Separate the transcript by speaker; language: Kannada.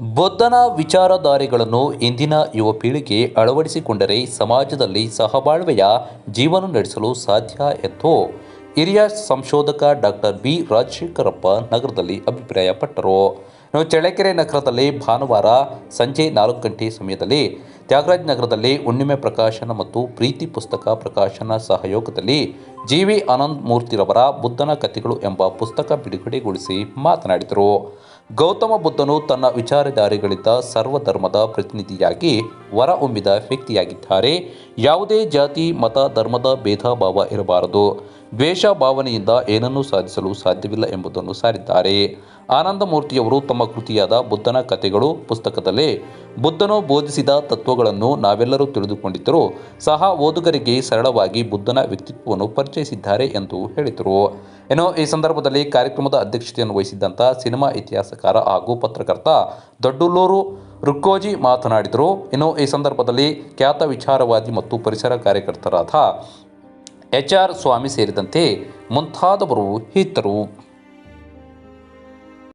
Speaker 1: ಬುದ್ಧನ ವಿಚಾರಧಾರೆಗಳನ್ನು ಇಂದಿನ ಯುವ ಪೀಳಿಗೆ ಅಳವಡಿಸಿಕೊಂಡರೆ ಸಮಾಜದಲ್ಲಿ ಸಹಬಾಳ್ವೆಯ ಜೀವನ ನಡೆಸಲು ಸಾಧ್ಯ ಎಂದು ಹಿರಿಯ ಸಂಶೋಧಕ ಡಾಕ್ಟರ್ ಬಿ ರಾಜಶೇಖರಪ್ಪ ನಗರದಲ್ಲಿ ಅಭಿಪ್ರಾಯಪಟ್ಟರು. ಚಳ್ಳಕೆರೆ ನಗರದಲ್ಲಿ ಭಾನುವಾರ ಸಂಜೆ ನಾಲ್ಕು ಗಂಟೆ ಸಮಯದಲ್ಲಿ ತ್ಯಾಗರಾಜ್ ನಗರದಲ್ಲಿ ಹುಣ್ಣಿಮೆ ಪ್ರಕಾಶನ ಮತ್ತು ಪ್ರೀತಿ ಪುಸ್ತಕ ಪ್ರಕಾಶನ ಸಹಯೋಗದಲ್ಲಿ ಜಿ ವಿ ಆನಂದ್ ಮೂರ್ತಿರವರ ಬುದ್ಧನ ಕಥೆಗಳು ಎಂಬ ಪುಸ್ತಕ ಬಿಡುಗಡೆಗೊಳಿಸಿ ಮಾತನಾಡಿದರು. ಗೌತಮ ಬುದ್ಧನು ತನ್ನ ವಿಚಾರಧಾರೆಗಳಿಂದ ಸರ್ವಧರ್ಮದ ಪ್ರತಿನಿಧಿಯಾಗಿ ಹೊರಹೊಮ್ಮಿದ ವ್ಯಕ್ತಿಯಾಗಿದ್ದಾರೆ. ಯಾವುದೇ ಜಾತಿ, ಮತ, ಧರ್ಮದ ಭೇದ ಭಾವ ಇರಬಾರದು. ದ್ವೇಷ ಭಾವನೆಯಿಂದ ಏನನ್ನೂ ಸಾಧಿಸಲು ಸಾಧ್ಯವಿಲ್ಲ ಎಂಬುದನ್ನು ಸಾರಿದ್ದಾರೆ. ಆನಂದಮೂರ್ತಿಯವರು ತಮ್ಮ ಕೃತಿಯಾದ ಬುದ್ಧನ ಕಥೆಗಳು ಪುಸ್ತಕದಲ್ಲಿ ಬುದ್ಧನು ಬೋಧಿಸಿದ ತತ್ವಗಳನ್ನು ನಾವೆಲ್ಲರೂ ತಿಳಿದುಕೊಂಡಿದ್ದರೂ ಸಹ ಓದುಗರಿಗೆ ಸರಳವಾಗಿ ಬುದ್ಧನ ವ್ಯಕ್ತಿತ್ವವನ್ನು ಪರಿಚಯಿಸಿದ್ದಾರೆ ಎಂದು ಹೇಳಿದರು. ಇನ್ನು ಈ ಸಂದರ್ಭದಲ್ಲಿ ಕಾರ್ಯಕ್ರಮದ ಅಧ್ಯಕ್ಷತೆಯನ್ನು ವಹಿಸಿದ್ದಂಥ ಸಿನಿಮಾ ಇತಿಹಾಸಕಾರ ಹಾಗೂ ಪತ್ರಕರ್ತ ದೊಡ್ಡೂಲೂರು ರುಕ್ಕೋಜಿ ಮಾತನಾಡಿದರು. ಇನ್ನು ಈ ಸಂದರ್ಭದಲ್ಲಿ ಖ್ಯಾತ ವಿಚಾರವಾದಿ ಮತ್ತು ಪರಿಸರ ಕಾರ್ಯಕರ್ತರಾದ ಎಚ್ ಆರ್ ಸ್ವಾಮಿ ಸೇರಿದಂತೆ ಮುಂತಾದವರು ಇದ್ದರು